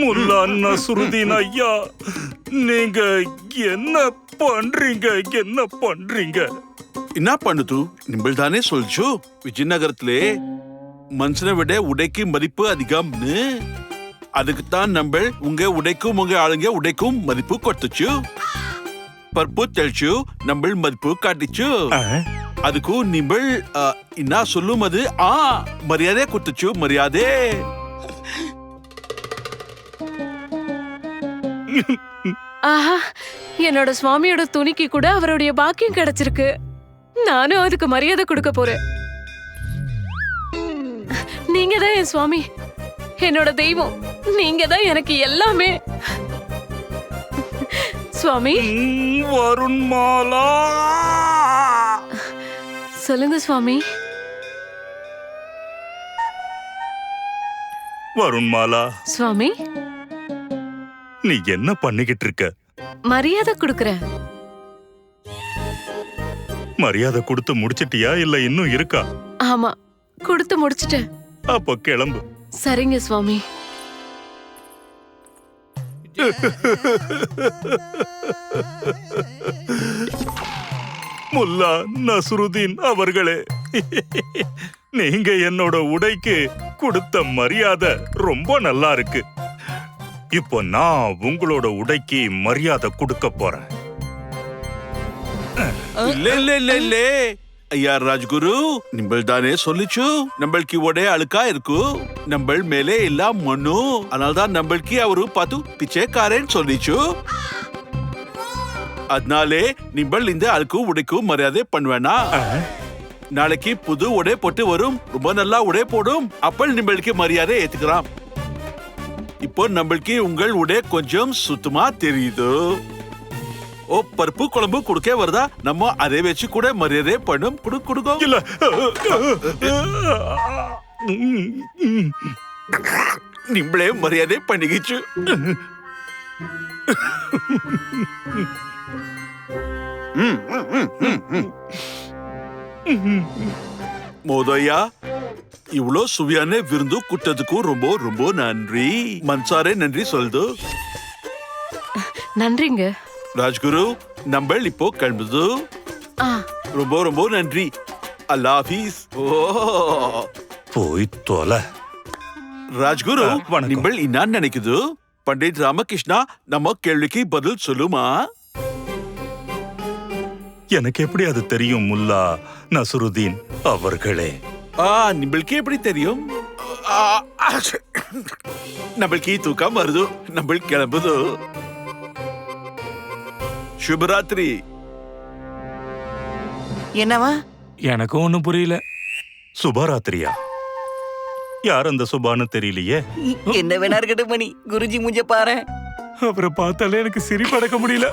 முல்லா நசுருதீன் ஐயா நீங்க என்ன பண்றீங்க? என்ன பண்றீங்க? என்ன பண்ணுது நிம்பள் தானே சொல்லிச்சு விஜயநகரத்திலே மனுஷனை விட உடைக்கு மதிப்பு அதிகம்னு. அதுக்குத்தான் நம்ம உங்க உடைக்கும் உங்க ஆளுங்க உடைக்கும் மதிப்பு கொடுத்துச்சு பருப்பு தெளிச்சு நம்ம மதிப்பு காட்டிச்சு. அதுக்கு நிம்பள் அ, என்ன சொல்லும் அது? ஆ மரியாதை கொடுத்துச்சு மரியாதை. ஆஹா என்னோட சுவாமியோட துணிக்கு கூட அவருடைய பாக்கியம் கிடைச்சிருக்கு. நானும் அதுக்கு மரியாதை கொடுக்க போறேன். நீங்க தான் என் சுவாமி. என்னோட தெய்வம். நீங்க தான் எனக்கு எல்லாமே. சுவாமி? ம், வருண் மாலா சொல்லுங்க சுவாமி. வருண் மாலா. சுவாமி. நீ என்ன பண்ணிக்கிட்டு இருக்க? மரியாதை கொடுக்கறேன் மரியாதை கொடுத்து முடிச்சிட்டியா இல்ல இன்னும் இருக்கா? ஆமா கொடுத்து முடிச்சிட்டேன். அப்ப கிளம்பு. சரிங்க சுவாமி. முல்லா நசுருதீன் அவர்களே. நீங்க என்னோட உடைக்கு கொடுத்த மரியாதை ரொம்ப நல்லா இருக்கு. இப்போ நான் உங்களோட உடைக்கு மரியாதை கொடுக்க போறேன். ஐயா ராஜ்குரு? நிம்பள் தானே சொல்லிச்சு. நம்மளுக்கு ஒடே அழுக்கா இருக்கு. நம்ம மேலே எல்லாம் மண்ணு. அதனால்தான் நம்மளுக்கு அவரு பார்த்து பிச்சைக்காரன் சொல்லிச்சு. அதனாலே நிம்பள் இந்த அழுக்கு உடைக்கும் மரியாதை பண்ணுவேனா? நாளைக்கு புது உடை போட்டு வரும். ரொம்ப நல்லா உடை போடும். அப்ப நிம்பளுக்கு மரியாதை ஏத்துக்கலாம். இப்போ நம்மளுக்கு உங்கள் உடை கொஞ்சம் சுத்தமா தெரியுது. ஓ பருப்பு குழம்பு குடுக்க வருதா? நம்ம அதை வச்சு கூட மரியாதை பண்ணும். குடு குடுக்கோ. இல்ல. நிம்பளே மரியாதை பண்ணிக்கிச்சு. மோதையா இவ்வளோ சுவையான விருந்து குட்டதுக்கும் ரொம்ப ரொம்ப நன்றி. மன்சாரே நன்றி சொல்லுது நன்றிங்க. ராஜ்குரு நம்ம இப்போ கிளம்புது. ஆ. ரொம்ப ரொம்ப நன்றி. அல்லா ஹாஃபீஸ் ஓ. போய் தொலை. ராஜ்குரு. நிம்பள் என்ன நினைக்குது? பண்டிட் ராமகிருஷ்ணா நம்ம கேள்விக்கு பதில் சொல்லுமா? எனக்கு எப்படி அது தெரியும் முல்லா நசுருதீன் அவர்களே? ஆ நிம்பளுக்கு எப்படி தெரியும்? நம்மளுக்கு தூக்கம் வருது நம்ம கிளம்புது. சுபராத்திரி. என்னவா எனக்கும் ஒண்ணும் புரியல. சுபராத்திரியா? யார் அந்த சுபான்னு தெரியலையே? என்ன வேணா இருக்கட்டும் மணி. குருஜி மூஞ்ச பாரு அப்புறம் பார்த்தாலே எனக்கு சிரிப்படக்க முடியல.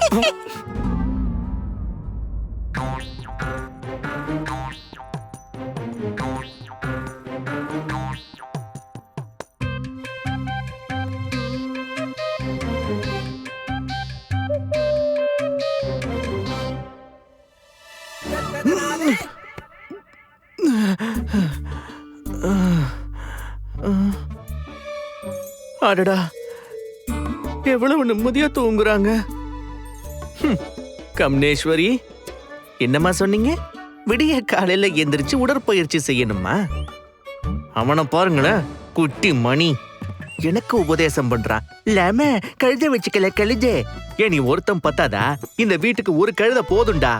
அடடா. எவ்வளவு நிம்மதியா தூங்குறாங்க. கம்னேஸ்வரி என்னம்மா சொன்னீங்க? விடிய காலையில எந்திரிச்சு உடற்பயிற்சி செய்யணுமா? அவனை பாருங்களேன் குட்டி மணி. எனக்கு உபதேசம் பண்றான். லேம கழுத வச்சுக்கல கழுதே. ஏன் நீ ஒருத்தன் பத்தாதா? இந்த வீட்டுக்கு ஒரு கழுத போதும்டா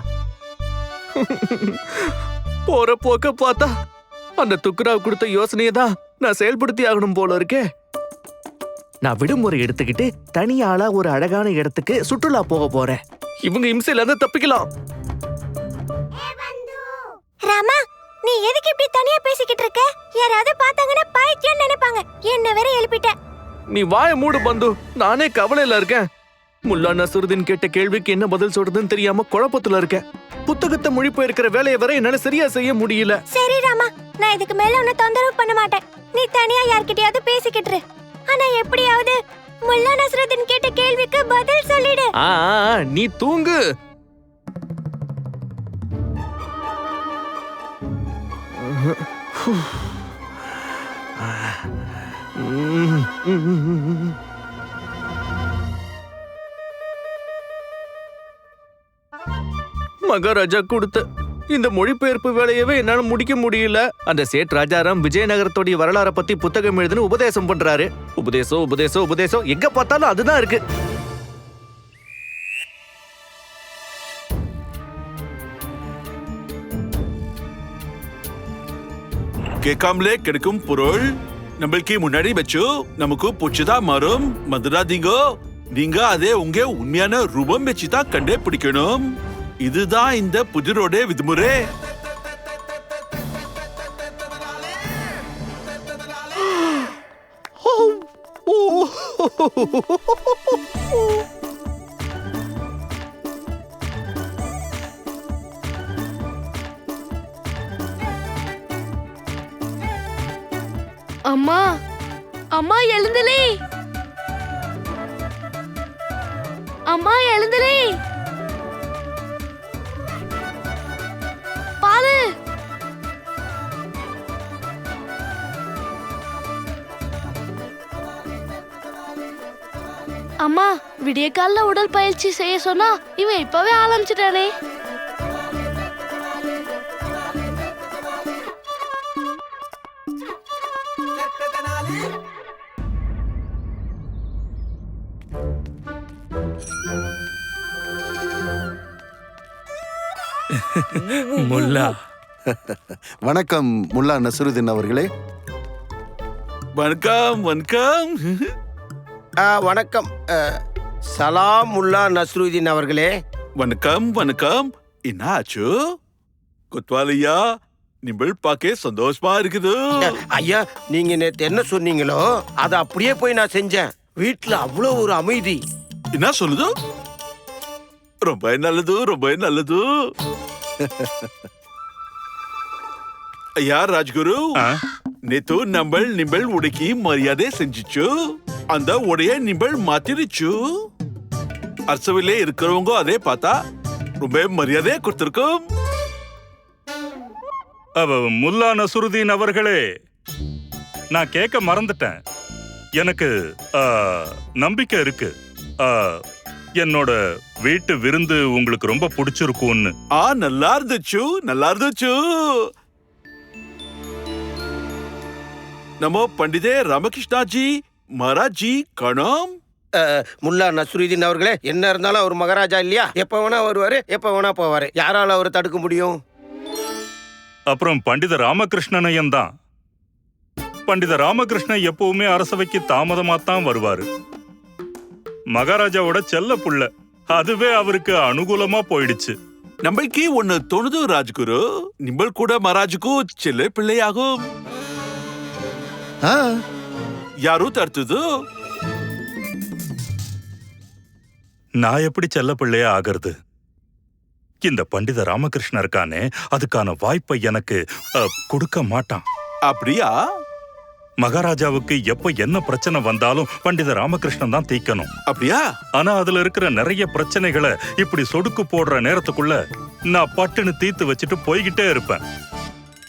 போற போக்க பார்த்தா அந்த துக்குராவ் கொடுத்த யோசனையை தான் நான் செயல்படுத்தி ஆகணும் போல இருக்கே. நான் விடுமுறை எடுத்துக்கிட்டு தனியாளா ஒரு அழகான இடத்துக்கு சுற்றுலா போக போறேன். இவங்க இம்சையில இருந்து தப்பிக்கலாம். ராமா நீ எதுக்கு இப்படி தனியா பேசிக்கிட்டு இருக்க? யாராவது பார்த்தாங்கன்னா பைத்தியம் நினைப்பாங்க. என்ன வேற எழுப்பிட்ட நீ வாய மூடு பந்து. நானே கவலையில இருக்கேன். முல்லா நசுருதீன் கேட்ட கேள்விக்கு என்ன பதில் சொல்றதுன்னு தெரியாம குழப்பத்துல இருக்கேன். புத்தகத்தை மொழிபெயர்க்கிற வேலையை வரை என்னால சரியா செய்ய முடியல. சரி ராமா. நான் இதுக்கு மேல உன்னை தொந்தரவு பண்ண மாட்டேன். நீ தனியா யார்கிட்டயாவது பேசிக்கிட்டு. ஆனா எப்படியாவது முல்லா நஸ்ருதீன் கேட்ட கேள்விக்கு பதில் சொல்லிடு. ஆ, ஆ, நீ தூங்கு. மகாராஜா கொடுத்த. இந்த மொழிபெயர்ப்பு வேலையவே என்னால முடிக்க முடியல. அந்த சேட் ராஜாராம் விஜயநகரத்தோடைய வரலாறை பத்தி புத்தகம் எழுதுன்னு உபதேசம் பண்றாரு. உபதேசம் உபதேசம் உபதேசம். எங்க பார்த்தாலும் அதுதான் இருக்கு. கேட்காமலே கிடைக்கும் பொருள். நம்மளுக்கு முன்னாடி வச்சு நமக்கு பூச்சிதான் மாறும். மதுராதீங்க நீங்க அதே உங்க உண்மையான ரூபம் வச்சுதான் கண்டே பிடிக்கணும் இதுதான் இந்த புதிரோட விதிமுறை. அம்மா விடிய காலைல உடல் பயிற்சி செய்ய சொன்னா இவன் இப்பவே ஆரம்பிச்சிட்டானே. முல்லா. வணக்கம் முல்லா நசருதீன் அவர்களே. வணக்கம் வணக்கம். வணக்கம். சலாம் முல்லா நஸ்ருதீன் அவர்களே. வணக்கம் வணக்கம். என்ன ஆச்சு கொத்வாலியா நிம்பள் பாக்க சந்தோஷமா இருக்குது. ஐயா நீங்க நேத்து என்ன சொன்னீங்களோ அதை அப்படியே போய் நான் செஞ்சேன். வீட்டுல அவ்வளோ ஒரு அமைதி. என்ன சொல்லுது? ரொம்ப நல்லது ரொம்ப நல்லது. ஐயா ராஜ்குரு? நேத்து நம்பள் நிம்பள் உடைக்கு மரியாதை செஞ்சுச்சு. அந்த உடைய நிம்பள் மாத்திருச்சு அரசவிலே இருக்கிறவங்க அதே பார்த்தா ரொம்ப மரியாதை கொடுத்திருக்கும். அவ முல்லா நசுருதீன் அவர்களே நான் கேட்க மறந்துட்டேன். எனக்கு நம்பிக்கை இருக்கு. என்னோட வீட்டு விருந்து உங்களுக்கு ரொம்ப பிடிச்சிருக்கும்னு. ஆ நல்லா இருந்துச்சு நல்லா இருந்துச்சு. நம்ம பண்டிதே ராமகிருஷ்ணாஜி மகாராஜி கணம். முல்லா நஸ்ருதீன் அவர்களே என்ன இருந்தாலும் அவர் மகாராஜா இல்லையா? எப்ப வேணா வருவாரு எப்ப வேணா போவாரு. யாரால அவர் தடுக்க முடியும்? அப்புறம் பண்டித ராமகிருஷ்ணனையும் தான் பண்டித ராமகிருஷ்ணன் எப்பவுமே அரசவைக்கு தாமதமா தான் வருவாரு. மகாராஜாவோட செல்ல புள்ள அதுவே அவருக்கு அனுகூலமா போயிடுச்சு. நம்மளுக்கு ஒண்ணு தோணுது ராஜ்குரு. நிம்பள் கூட மகாராஜுக்கு செல்ல பிள்ளையாகும். ஆ. யாரும் தடுத்தது? நான் எப்படி செல்ல பிள்ளையா ஆகிறது? இந்த பண்டித ராமகிருஷ்ணன் இருக்கானே அதுக்கான வாய்ப்பை எனக்கு அ, கொடுக்க மாட்டான். அப்படியா? மகாராஜாவுக்கு எப்ப என்ன பிரச்சனை வந்தாலும் பண்டித ராமகிருஷ்ணன் தான் தீக்கணும். அப்படியா? ஆனா அதுல இருக்கிற நிறைய பிரச்சனைகளை இப்படி சொடுக்கு போடுற நேரத்துக்குள்ள நான் பட்டுன்னு தீர்த்து வச்சுட்டு போய்கிட்டே இருப்பேன்.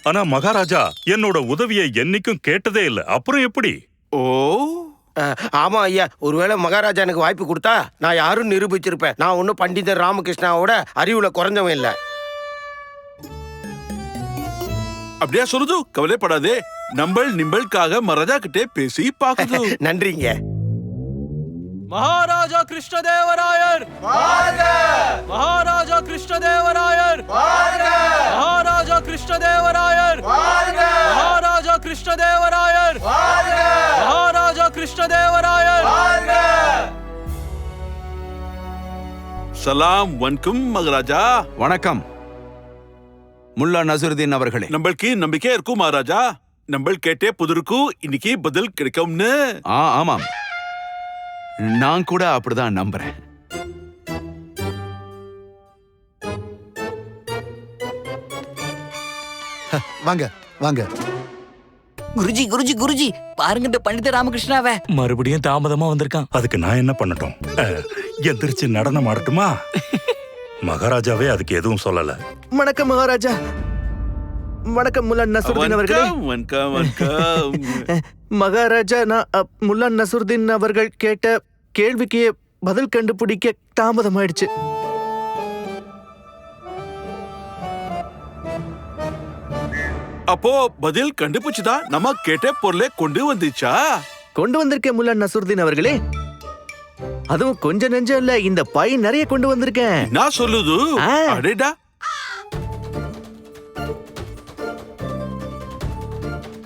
ஆனா மகாராஜா என்னோட உதவியை என்னைக்கும் கேட்டதே இல்ல. அப்புறம் எப்படி? ஓ. ஆமா ஐயா. ஒருவேளை மகாராஜா எனக்கு வாய்ப்பு கொடுத்தா நான் யாரும் நிரூபிச்சிருப்பேன். நான் ஒன்னும் பண்டிதர் ராமகிருஷ்ணாவோட அறிவுல குறைஞ்சவன் இல்ல. அப்படியா சொல்லுது? கவலைப்படாதே. நம்மள் நிம்பளுக்காக மகாராஜா கிட்டே பேசி பாக்குது நன்றிங்க. மகாராஜா கிருஷ்ணதேவராயர்! மகாராஜா கிருஷ்ணதேவராயர்! கிருஷ்ணதேவராயர். மகாராஜா கிருஷ்ணதேவராயர். மகாராஜா கிருஷ்ணதேவராயர். சலாம் வணக்கம் மகாராஜா. வணக்கம். முல்லா நசருதீன் அவர்களே. நம்மளுக்கு நம்பிக்கை இருக்கும் மகாராஜா. நம்ம கேட்டே புதருக்கு இன்னைக்கு பதில் கிடைக்கும்னு. ஆமாம். நான் கூட அப்படிதான் நம்புறேன். வாங்க வாங்க. குருஜி குருஜி குருஜி. பாருங்க இந்த பண்டித ராமகிருஷ்ணாவ. மறுபடியும் தாமதமா வந்திருக்கான். அதுக்கு நான் என்ன பண்ணட்டும்? அஹ், எந்திரிச்சு நடனம் ஆடட்டுமா? மகாராஜாவே அதுக்கு எதுவும் சொல்லல. வணக்கம் மகாராஜா. வணக்கம் முல்லா நசுருதீன் அவர்களே. வணக்கம் வணக்கம். வணக்கம் மகாராஜா நான் அ, முல்லா நசுருதீன் அவர்கள் கேட்ட கேள்விக்கு பதில் கண்டுபிடிக்க தாமதமாயிடுச்சு. அப்போ பதில் கண்டுபிடிச்சுதா? நம்ம கேட்ட பொருளை கொண்டு வந்துச்சா? கொண்டு வந்திருக்கேன் முல்லா நசுருதீன் அவர்களே. அதுவும் கொஞ்சம் நெஞ்சம் இல்ல இந்த பை நிறைய கொண்டு வந்திருக்கேன். நான் சொல்லுது. ஆ. அடேடா.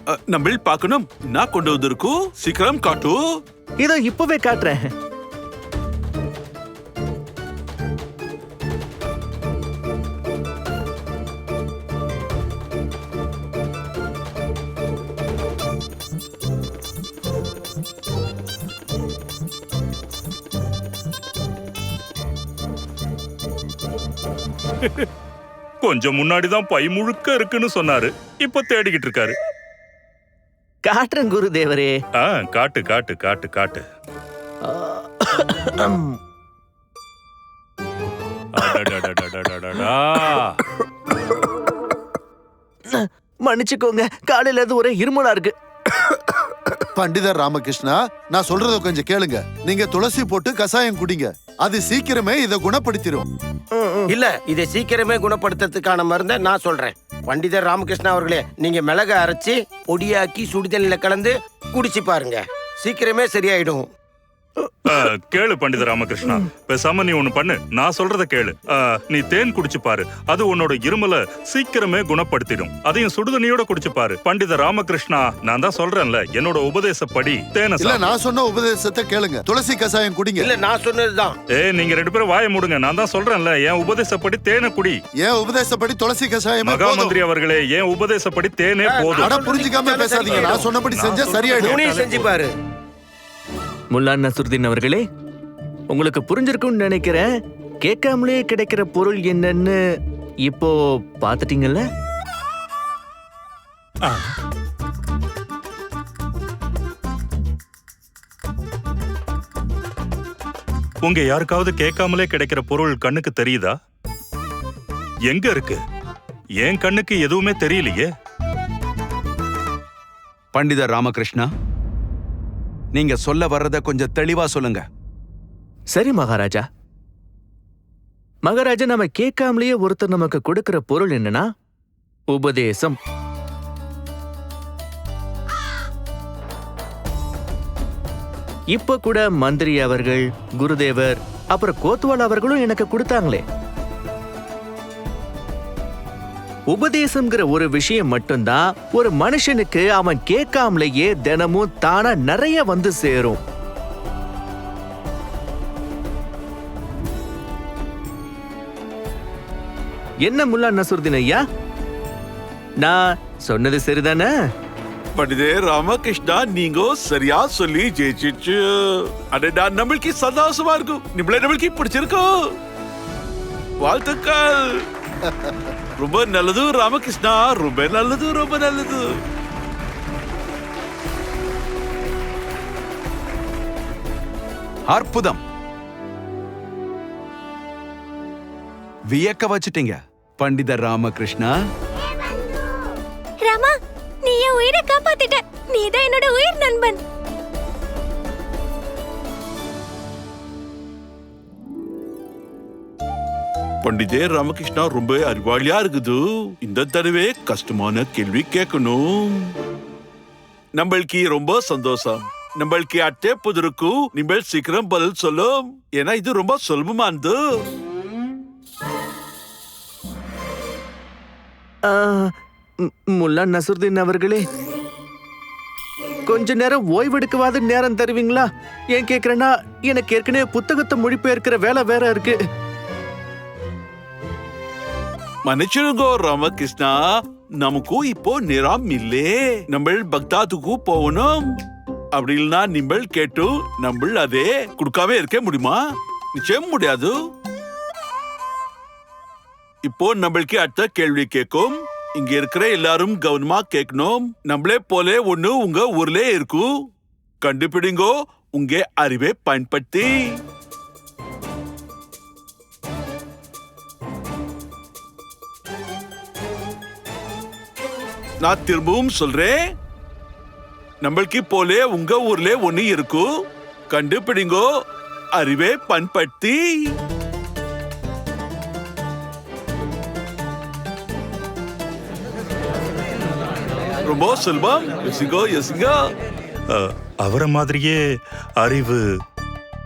அ, நம்ம பார்க்கணும். நான் கொண்டு வந்திருக்கு சீக்கிரம் காட்டு. இதோ இப்பவே காட்டுறேன். கொஞ்சம் முன்னாடி தான் பை முழுக்க இருக்குன்னு சொன்னாரு. இப்ப தேடிக்கிட்டு இருக்காரு. காட்டுறேன் குருதேவரே ஆ காட்டு காட்டு காட்டு காட்டு. அடடடடடடடடா. மன்னிச்சுக்கோங்க காலையில இருந்து ஒரே இருமலா இருக்கு. பண்டிதர் ராமகிருஷ்ணா நான் சொல்றத கொஞ்சம் கேளுங்க. நீங்க துளசி போட்டு கசாயம் குடிங்க. அது சீக்கிரமே இதை குணப்படுத்திடும் இல்ல இதை சீக்கிரமே குணப்படுத்துறதுக்கான மருந்தை நான் சொல்றேன். பண்டிதர் ராமகிருஷ்ணா அவர்களே நீங்க மிளக அரைச்சி பொடியாக்கி சுடுதண்ணில கலந்து குடிச்சு பாருங்க. சீக்கிரமே சரியாயிடும். கேளு பண்டித ராமகிருஷ்ணா. பேசாம நீ ஒண்ணு பண்ணு. நான் சொல்றத கேளு. நீ தேன் குடிச்சு பாரு. அது உன்னோட இருமலை சீக்கிரமே குணப்படுத்திடும். அதையும் சுடுதண்ணியோட குடிச்சு பாரு. பண்டித ராமகிருஷ்ணா நான் தான் சொல்றேன்ல என்னோட உபதேசப்படி தேனை இல்ல. நான் சொன்ன உபதேசத்தை கேளுங்க. துளசி கசாயம் குடிங்க. இல்ல நான் சொன்னதுதான். ஏய் நீங்க ரெண்டு பேரும் வாய மூடுங்க. நான் தான் சொல்றேன்ல என் உபதேசப்படி தேனை குடி. ஏன் உபதேசப்படி துளசி கசாயமே மகா போதும். மந்திரி அவர்களே என் உபதேசப்படி தேனே போதும். அட புரிஞ்சுக்காம பேசாதீங்க. நான் சொன்னபடி செஞ்சா சரியாயிடும். செஞ்சு பாரு. முல்லா நசுருதீன் அவர்களே உங்களுக்கு புரிஞ்சிருக்கும்னு நினைக்கிறேன். கேட்காமலே கிடைக்கிற பொருள் என்னன்னு இப்போ பாத்துட்டீங்கல்ல உங்க யாருக்காவது கேட்காமலே கிடைக்கிற பொருள் கண்ணுக்கு தெரியுதா? எங்க இருக்கு? என் கண்ணுக்கு எதுவுமே தெரியலையே. பண்டிதர் ராமகிருஷ்ணா நீங்க சொல்ல வர்றத கொஞ்சம் தெளிவா சொல்லுங்க. சரி மகாராஜா. மகாராஜா நம்ம கேட்காமலேயே ஒருத்தர் நமக்கு கொடுக்கிற பொருள் என்னன்னா உபதேசம். இப்ப கூட மந்திரி அவர்கள் குருதேவர் அப்புறம் கோத்வால் அவர்களும் எனக்கு கொடுத்தாங்களே. உபதேசம்ங்கிற ஒரு விஷயம் மட்டும்தான் ஒரு மனுஷனுக்கு அவன் கேட்காமலேயே தினமும் தானா நிறைய வந்து சேரும். என்ன முல்லா நசுருதீன் ஐயா? நான் சொன்னது சரிதானே? பண்டிதே ராமகிருஷ்ணா நீங்க சரியா சொல்லி ஜெயிச்சிச்சு. அடடா நம்மளுக்கு சந்தோஷமா இருக்கும். நம்மள நம்மளுக்கு பிடிச்சிருக்கோ வாழ்த்துக்கள். ரொம்ப நல்லது ராமகிருஷ்ணா. ரொம்ப நல்லது ரொம்ப நல்லது. அற்புதம். வியக்க வச்சிட்டீங்க பண்டிதர் ராமகிருஷ்ணா. ராமா நீ என் உயிரை காப்பாத்திட்ட. நீ தான் என்னோட உயிர் நண்பன். பண்டிதே ராமகிருஷ்ணா ரொம்ப அறிவாளியா இருக்குது. இந்த தடவை கஷ்டமான கேள்வி கேட்கணும். நம்மளுக்கு ரொம்ப சந்தோஷம். நம்மளுக்கு அட்டே புதிருக்கு நீங்கள் சீக்கிரம் பதில் சொல்லும். ஏன்னா இது ரொம்ப சுலபமானது. ஆ, முல்லா நசுருதீன் அவர்களே. கொஞ்ச நேரம் ஓய்வெடுக்கவாது நேரம் தருவீங்களா? ஏன் கேக்குறேன்னா எனக்கு ஏற்கனவே புத்தகத்தை மொழிபெயர்க்கிற வேலை வேற இருக்கு. மன்னிச்சிருங்க ராமகிருஷ்ணா. நமக்கு இப்போ நிறம் இல்லே. நம்ம பக்தாத்துக்கு போகணும். அப்படி இல்லைன்னா நிம்பள் கேட்டு நம்ம அதே கொடுக்காம இருக்க முடியுமா? நிச்சயம் முடியாது. இப்போ நம்மளுக்கு அடுத்த கேள்வி கேட்கும். இங்க இருக்கிற எல்லாரும் கவனமா கேட்கணும். நம்மளே போல ஒண்ணு உங்க ஊர்ல இருக்கும். கண்டுபிடிங்கோ உங்க அறிவை பயன்படுத்தி. நான் திரும்பவும் சொல்றேன். நம்மளுக்கு போலே உங்க ஊர்ல ஒண்ணு இருக்கும் கண்டுபிடிங்கோ. அறிவே பண்படுத்தி. ரொம்ப சுலபம் யோசிங்கோ யோசிங்கோ அவரை மாதிரியே அறிவு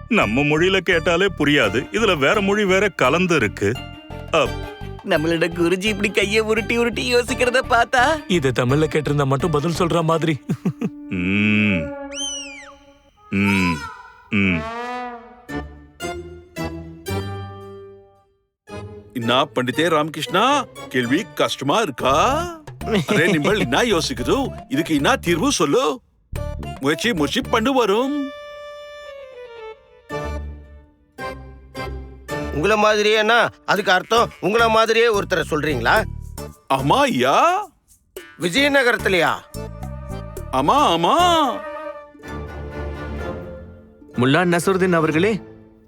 நம்ம மொழியில கேட்டாலே புரியாது. இதுல வேற மொழி வேற கலந்து இருக்கு. நம்மளோட குருஜி இப்படி கைய உருட்டி உருட்டி யோசிக்கிறத பார்த்தா? இது தமிழ்ல கேட்டிருந்தா மட்டும் பதில் சொல்ற மாதிரி. ம், ம், ம். என்ன பண்டிதே ராமகிருஷ்ணா கேள்வி கஷ்டமா இருக்கா? அரே நிம்பள் என்ன யோசிக்குது? இதுக்கு என்ன தீர்வு சொல்லு. முயற்சி முயற்சி பண்ணு வரும். உங்களை மாதிரியேனா அதுக்கு அர்த்தம் உங்களை மாதிரியே ஒருத்தரை சொல்றீங்களா? ஆமா ஐயா. விஜயநகரத்திலயா? ஆமா ஆமா. முல்லா நசருதீன் அவர்களே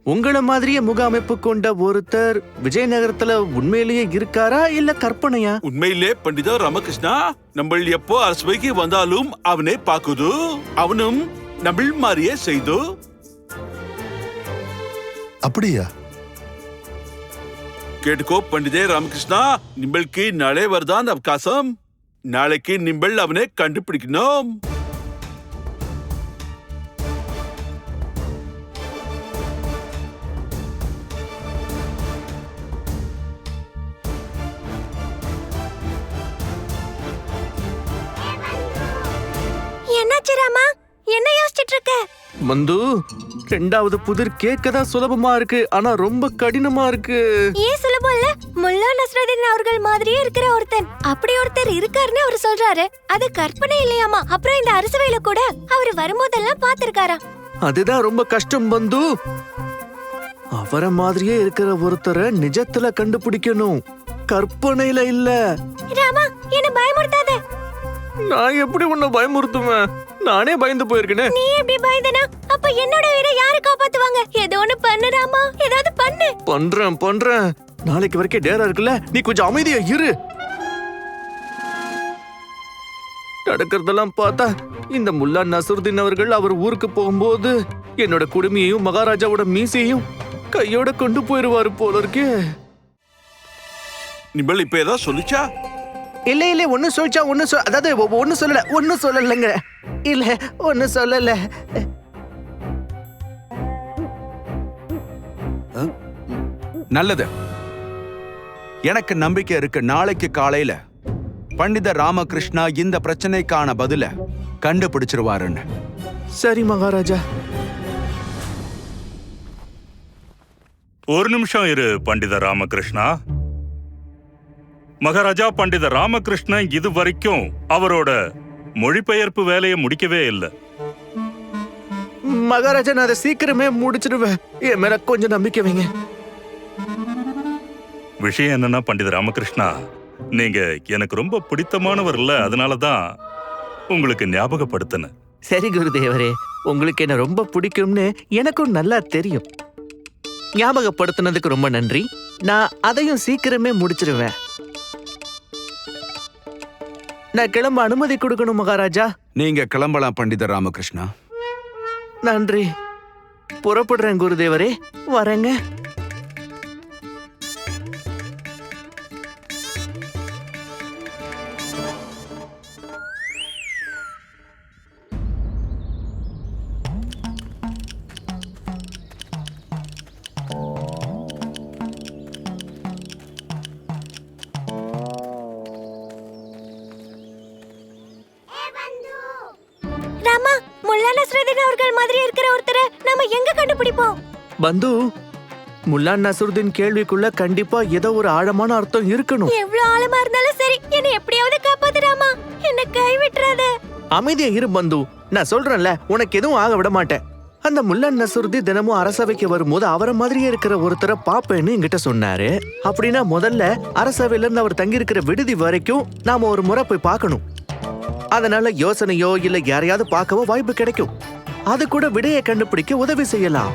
உங்கள மாதிரியே முக அமைப்பு கொண்ட ஒருத்தர் விஜயநகரத்துல உண்மையிலேயே இருக்காரா இல்ல கற்பனையா? உண்மையிலே பண்டிதா ராமகிருஷ்ணா நம்ம எப்போ அரசவைக்கு வந்தாலும் அவனை பாக்குது அவனும் நம்மள் மாதிரியே செய்து. அப்படியா? கேட்டுக்கோ பண்டிதே ராமகிருஷ்ணா. நிம்பளுக்கு நாளே வருதான் அவகாசம். நாளைக்கு நிம்பள் அவனை கண்டுபிடிக்கணும். என்னாச்சு ராமா? என்ன யோசிச்சிட்டு இருக்க மந்து ரெண்டாவது புதிர் கேட்க தான் சுலபமா இருக்கு ஆனா ரொம்ப கடினமா இருக்கு. ஏன் முல்லா நஸ்ருதீன் அவர்கள் மாதிரியே இருக்கிற ஒருத்தன். அப்படி ஒருத்தர் இருக்காருன்னு அவர் சொல்றாரு. அது கற்பனை இல்லையாமா? அப்புறம் இந்த அரசவையில கூட அவர் வரும்போதெல்லாம் பாத்திருக்காராம் அதுதான் ரொம்ப கஷ்டம் பந்து. அவரை மாதிரியே இருக்கிற ஒருத்தரை நிஜத்துல கண்டுபிடிக்கணும். கற்பனையில இல்ல. ராமா என்ன பயமுறுத்தாத. நான் எப்படி உன்னை பயமுறுத்துவேன்? நானே பயந்து போயிருக்கேனே. நீ எப்படி பயந்தனா? அப்ப என்னோட உயிரை யாரு காப்பாத்துவாங்க? ஏதோ ஒண்ணு பண்ணு ராமா. ஏதாவது பண்ணு. பண்றேன் பண்றேன். நாளைக்கு வரைக்கும் டேரா இருக்குல்ல? நீ கொஞ்சம் அமைதியா இரு. நடக்கிறதெல்லாம் பார்த்தா இந்த முல்லா நசருதீன் அவர்கள் அவர் ஊருக்கு போகும்போது என்னோட குடுமியையும் மகாராஜாவோட மீசையும் கையோட கொண்டு போயிருவாரு போல இருக்கே நிம்பள் இப்ப ஏதாவது சொல்லிச்சா? இல்ல இல்ல ஒண்ணு சொல்லிச்சா ஒண்ணு சொல் அதாவது ஒண்ணு சொல்லல ஒண்ணு சொல்லலைங்க. இல்ல ஒண்ணு சொல்லல. நல்லது. எனக்கு நம்பிக்கை இருக்கு. நாளைக்கு காலையில பண்டித ராமகிருஷ்ணா இந்த பிரச்சனைக்கான பதில கண்டுபிடிச்சிருவாருன்னு. சரி மகாராஜா. ஒரு நிமிஷம் இரு பண்டித ராமகிருஷ்ணா. மகாராஜா பண்டித ராமகிருஷ்ணன் இது வரைக்கும் அவரோட மொழிபெயர்ப்பு வேலையை முடிக்கவே இல்லை. மகாராஜா நான் அதை சீக்கிரமே முடிச்சிடுவேன். என் மேல கொஞ்சம் நம்பிக்கை வைங்க. விஷயம் என்னன்னா பண்டித ராமகிருஷ்ணா நீங்க எனக்கு ரொம்ப பிடித்தமானவர் இல்ல அதனால தான் உங்களுக்கு ஞாபகப்படுத்தினேன். சரி குருதேவரே உங்களுக்கு என்ன ரொம்ப பிடிக்கும்னு எனக்கும் நல்லா தெரியும். ஞாபகப்படுத்தினதுக்கு ரொம்ப நன்றி. நான் அதையும் சீக்கிரமே முடிச்சிருவேன். நான் கிளம்ப அனுமதி கொடுக்கணும் மகாராஜா. நீங்க கிளம்பலாம் பண்டித ராமகிருஷ்ணா. நன்றி. புறப்படுறேன் குருதேவரே. வரேங்க. பந்து. முல்லா நசருதீன் கேள்விக்குள்ள கண்டிப்பா ஏதோ ஒரு ஆழமான அர்த்தம் இருக்கணும். எவ்வளவு ஆழமா இருந்தாலும் சரி என்னை எப்படியாவது காப்பாத்து ராமா என்ன கை விட்டுறாத அமைதியா இரு பந்து. நான் சொல்றேன்ல உனக்கு எதுவும் ஆக விட மாட்டேன். அந்த முல்லா நசுருதி தினமும் அரசவைக்கு வரும்போது அவரை மாதிரியே இருக்கிற ஒருத்தரை பாப்பேன்னு என்கிட்ட சொன்னாரு. அப்படின்னா முதல்ல அரசவையில இருந்து அவர் தங்கி இருக்கிற விடுதி வரைக்கும் நாம ஒரு முறை போய் பார்க்கணும். அதனால யோசனையோ இல்ல யாரையாவது பார்க்கவோ வாய்ப்பு கிடைக்கும். அது கூட விடையை கண்டுபிடிக்க உதவி செய்யலாம்.